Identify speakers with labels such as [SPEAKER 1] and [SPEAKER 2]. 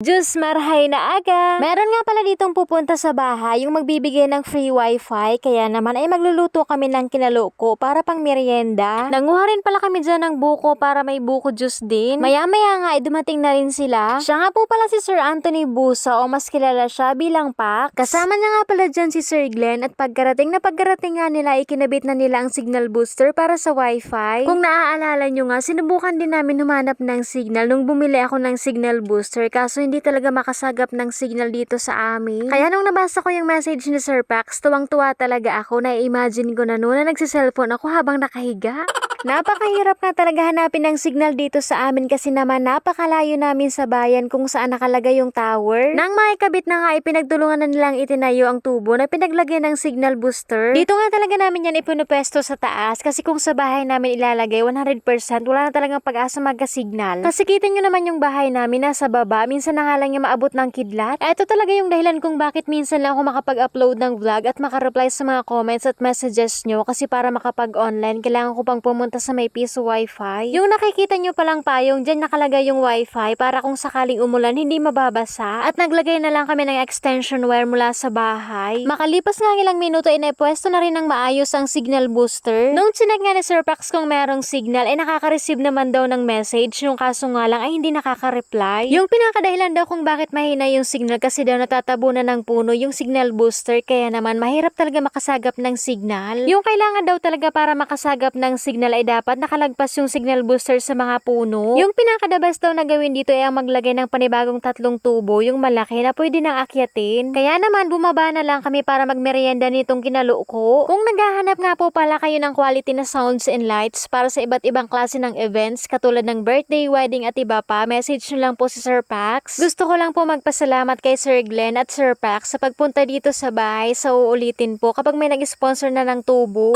[SPEAKER 1] Diyos marhay na aga! Meron nga pala ditong pupunta sa bahay yung magbibigay ng free wifi kaya naman ay magluluto kami ng kinaloko para pang merienda. Nanguha rin pala kami dyan ng buko para may buko juice din. Maya maya nga ay dumating na rin sila. Siya nga po pala si Sir Anthony Busa o mas kilala siya bilang Pax. Kasama niya nga pala dyan si Sir Glenn at pagkarating na pagkarating nga nila ay kinabit na nila ang signal booster para sa wifi. Kung naaalala nyo nga, sinubukan din namin humanap ng signal nung bumili ako ng signal booster kaso hindi talaga makasagap ng signal dito sa amin. Kaya nung nabasa ko yung message ni Sir Pax, tuwang-tuwa talaga ako na imagine ko na noon na nagsiselfone ako habang nakahiga. Napakahirap nga talaga hanapin ng signal dito sa amin kasi naman napakalayo namin sa bayan kung saan nakalagay yung tower. Nang maikabit na nga ay pinagtulungan na nilang itinayo ang tubo na pinaglagyan ng signal booster. Dito nga talaga namin yan ipinupwesto sa taas kasi kung sa bahay namin ilalagay 100% wala na talagang pag-asa magka-signal. Kasi kita nyo naman yung bahay namin nasa baba, minsan na nga lang yung maabot ng kidlat. Ito talaga yung dahilan kung bakit minsan lang ako makapag-upload ng vlog at makareply sa mga comments at messages nyo kasi para makapag-online kailangan ko pang pumunta sa may piso wifi. Yung nakikita nyo palang payong dyan nakalagay yung wifi para kung sakaling umulan hindi mababasa at naglagay na lang kami ng extension wire mula sa bahay. Makalipas nga ilang minuto ay naipwesto na rin ng maayos ang signal booster. Nung chinek nga ni Sir Pax kung merong signal ay nakaka-receive naman daw ng message yung kaso nga lang ay hindi nakaka-reply. Yung pinakadahilan daw kung bakit mahina yung signal kasi daw natatabunan ng puno yung signal booster kaya naman mahirap talaga makasagap ng signal. Yung kailangan daw talaga para makasagap ng signal ay dapat nakalagpas yung signal booster sa mga puno. Yung pinakadabas daw na gawin dito ay ang maglagay ng panibagong tatlong tubo, yung malaki na pwede nang akyatin. Kaya naman bumaba na lang kami para magmerienda nitong kinalo ko. Kung naghahanap nga po pala kayo ng quality na sounds and lights para sa iba't ibang klase ng events katulad ng birthday, wedding at iba pa, message nyo lang po si Sir Pax. Gusto ko lang po magpasalamat kay Sir Glenn at Sir Pax sa pagpunta dito sa bahay sa uulitin po kapag may nag-sponsor na ng tubo.